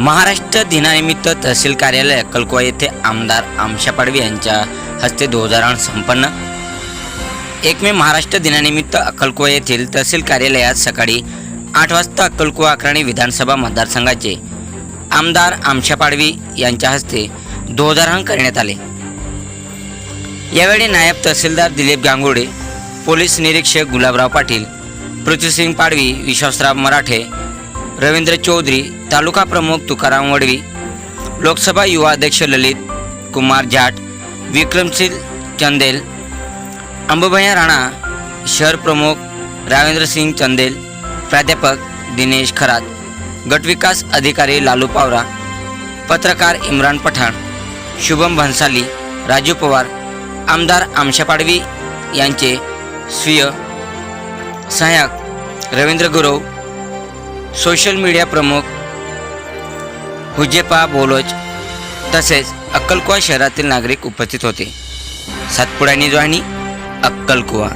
महाराष्ट्र दिनानिमित्त तहसील कार्यालय अक्कलकोवा येथे आमदार आमशा पाडवी यांच्या हस्ते ध्वजारोहण संपन्न. एक मे महाराष्ट्र दिनानिमित्त अक्कलकोवा येथील तहसील कार्यालयात सकाळी आठ वाजता अक्कलकुवा अकराणी विधानसभा मतदारसंघाचे आमदार आमशा पाडवी यांच्या हस्ते ध्वजारोहण करण्यात आले. यावेळी नायब तहसीलदार दिलीप गांगुडे पोलीस निरीक्षक गुलाबराव पाटील पृथ्वीसिंग पाडवी विश्वासराव मराठे रवींद्र चौधरी तालुका प्रमुख तुकाराम वडवी लोकसभा युवा अध्यक्ष ललित कुमार जाट विक्रमशील चंदेल अंबुभया राणा शहर प्रमुख रावेंद्र सिंग चंदेल प्राध्यापक दिनेश खरात गटविकास अधिकारी लालू पावरा पत्रकार इम्रान पठाण शुभम भन्साली राजू पवार आमदार आमशा पाडवी यांचे स्वीय सहाय्यक रवींद्र गुरव सोशल मीडिया प्रमुख हुजेपा बोलोच तसेच अक्कलकुवा शहरातील नागरिक उपस्थित होते. सातपुडा निजवाणी अक्कलकुवा.